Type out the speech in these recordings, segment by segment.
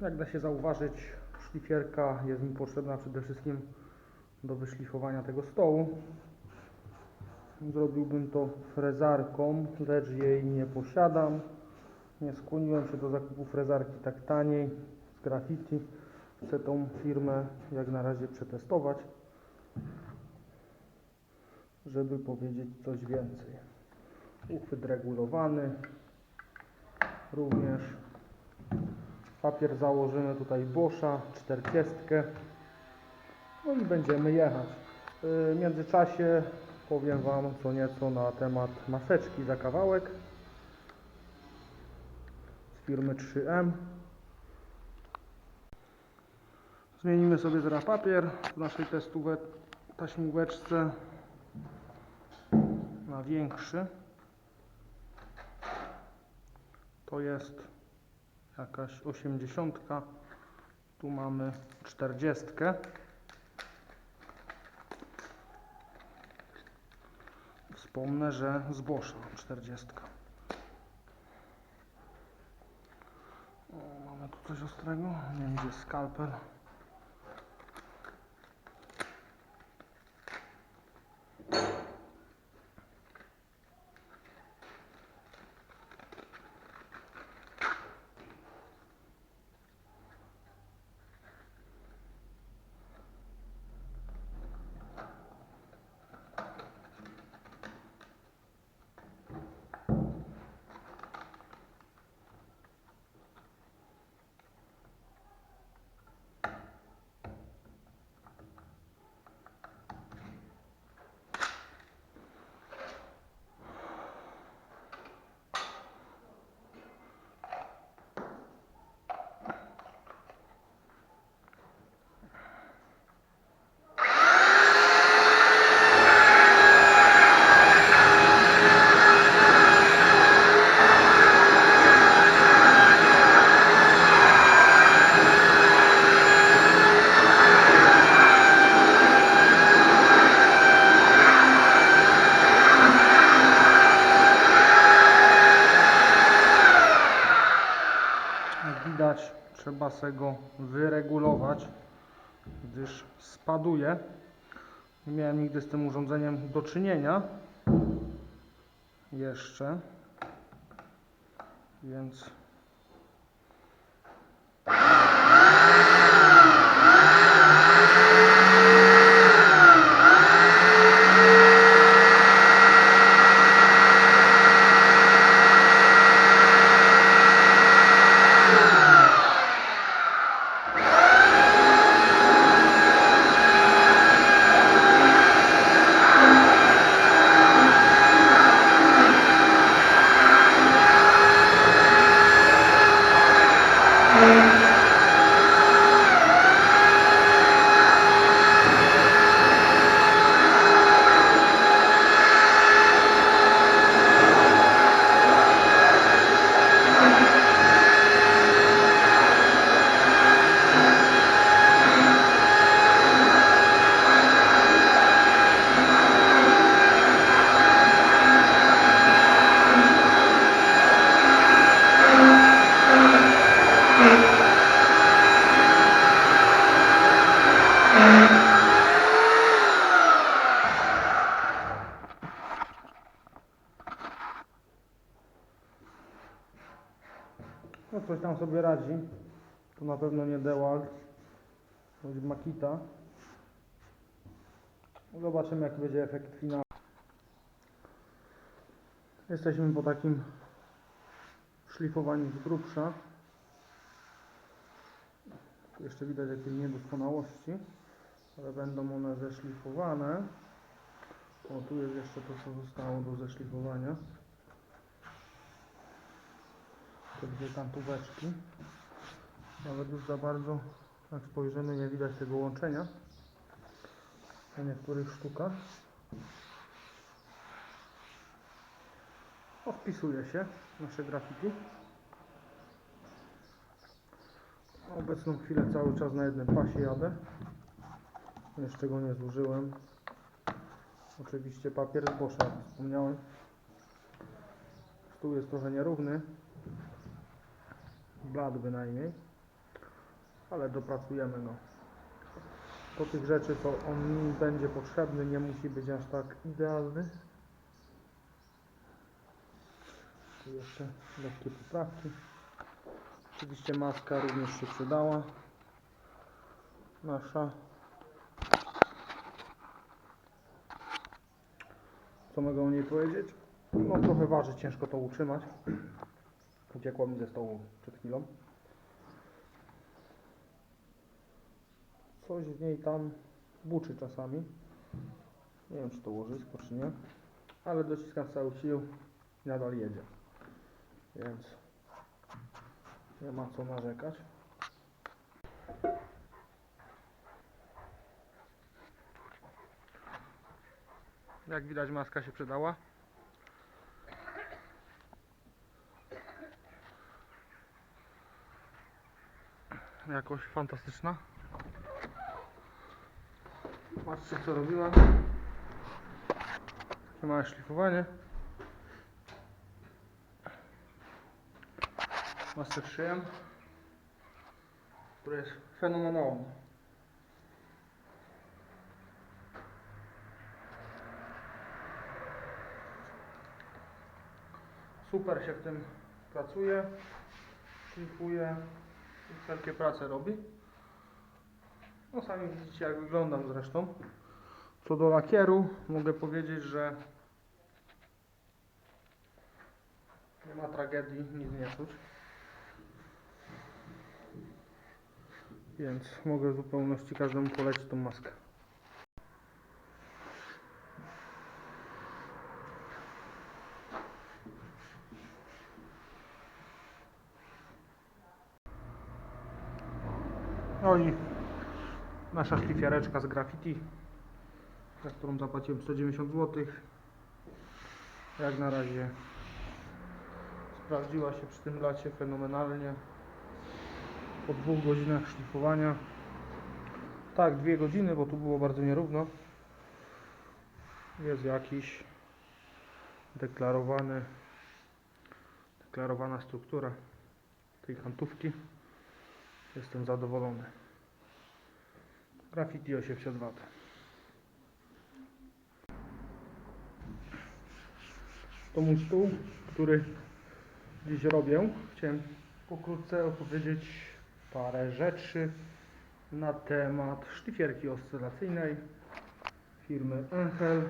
Jak da się zauważyć, szlifierka jest mi potrzebna przede wszystkim do wyszlifowania tego stołu. Zrobiłbym to frezarką, lecz jej nie posiadam. Nie skłoniłem się do zakupu frezarki tak taniej z graffiti. Chcę tą firmę jak na razie przetestować, żeby powiedzieć coś więcej. Uchwyt regulowany również. Papier założymy tutaj Boscha 40. No i będziemy jechać. W międzyczasie powiem Wam co nieco na temat maseczki za kawałek z firmy 3M. Zmienimy sobie teraz papier w naszej testówce taśmóweczce na większy. To jest jakaś 80. Tu mamy 40. Wspomnę, że z Boscha 40. O, mamy tu coś ostrego. Nie wiem, gdzie skalpel. Jak widać, trzeba se go wyregulować, gdyż spaduje. Nie miałem nigdy z tym urządzeniem do czynienia. Jeszcze. Więc no coś tam sobie radzi. To na pewno nie Dewalt, bądź Makita. Zobaczymy jaki będzie efekt finalny. Jesteśmy po takim szlifowaniu z grubsza. Jeszcze widać jakieś niedoskonałości, ale będą one zeszlifowane. O, tu jest jeszcze to, co zostało do zeszlifowania. Te dwie kantóweczki. Nawet już za bardzo, jak spojrzymy, nie widać tego łączenia na niektórych sztukach. O, wpisuje się nasze grafiki. Obecną chwilę cały czas na jednym pasie jadę. Jeszcze go nie zużyłem. Oczywiście papier z Boscha, wspomniałem. Stół jest trochę nierówny. Blat bynajmniej. ale dopracujemy go. Do tych rzeczy, co on mi będzie potrzebny, nie musi być aż tak idealny. Tu jeszcze lekkie poprawki. Oczywiście maska również się przydała. Nasza. Co mogę o niej powiedzieć? No trochę waży, ciężko to utrzymać. Uciekło mi ze stołu przed chwilą. Coś w niej tam buczy czasami. Nie wiem czy to łożysko czy nie. Ale dociskam z całych sił i nadal jedzie. Więc nie ma co narzekać. Jak widać maska się przydała. Jakoś fantastyczna. Patrzcie co robiłem. Takie małe szlifowanie. Master szyjem, który jest fenomenalny. Super się w tym pracuje, szlifuje wszelkie prace robi. No sami widzicie jak wyglądam zresztą. Co do lakieru mogę powiedzieć, że nie ma tragedii, nic nie czuć. Więc mogę w zupełności każdemu polecić tą maskę. No i nasza szlifiereczka z graffiti, za którą zapłaciłem 190 zł. Jak na razie sprawdziła się przy tym lacie fenomenalnie. Po dwóch godzinach szlifowania. Tak, dwie godziny, bo tu było bardzo nierówno. Jest jakiś deklarowany deklarowana struktura tej kantówki. Jestem zadowolony. Graffiti 800 W. To mój stół, który dziś robię. Chciałem pokrótce opowiedzieć parę rzeczy na temat szlifierki oscylacyjnej firmy Enhel.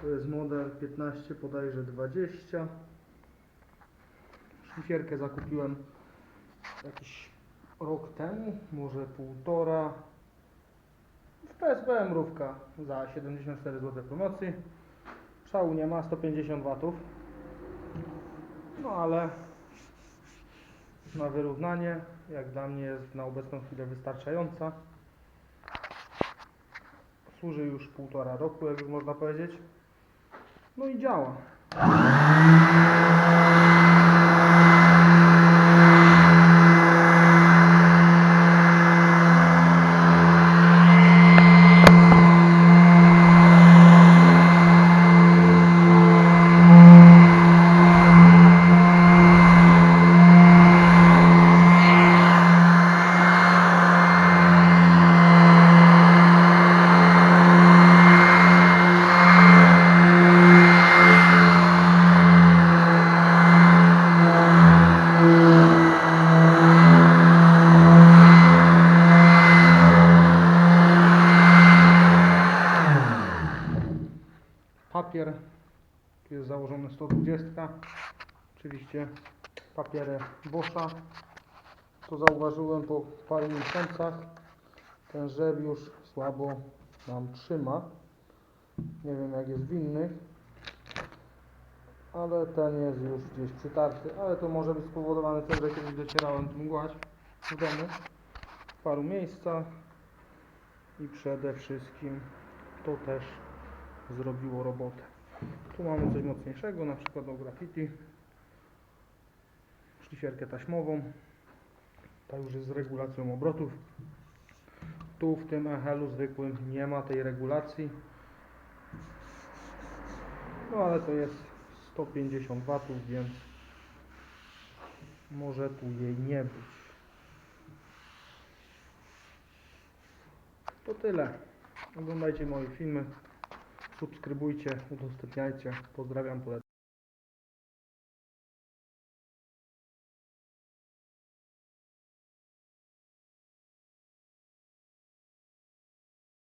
To jest model 15 bodajże 20. Szlifierkę zakupiłem jakiś rok temu, może półtora. W PSP mrówka za 74 zł promocji. Szału nie ma, 150 W. No ale na wyrównanie, jak dla mnie jest na obecną chwilę wystarczająca. Służy już półtora roku, jak można powiedzieć. No i działa. Papier, tu jest założony 120, oczywiście papiery Boscha. To zauważyłem po paru miesiącach. Ten żel już słabo nam trzyma. Nie wiem jak jest w innych, ale ten jest już gdzieś przytarty. Ale to może być spowodowane tym, że kiedyś docierałem dmugłać w domu w paru miejscach i przede wszystkim to też zrobiło robotę. Tu mamy coś mocniejszego, na przykład do graffiti. Szlifierkę taśmową. Także z regulacją obrotów. Tu w tym Ehelu zwykłym nie ma tej regulacji. No ale to jest 150 W, więc może tu jej nie być. To tyle. Oglądajcie moje filmy, subskrybujcie, udostępniajcie. Pozdrawiam, polecam.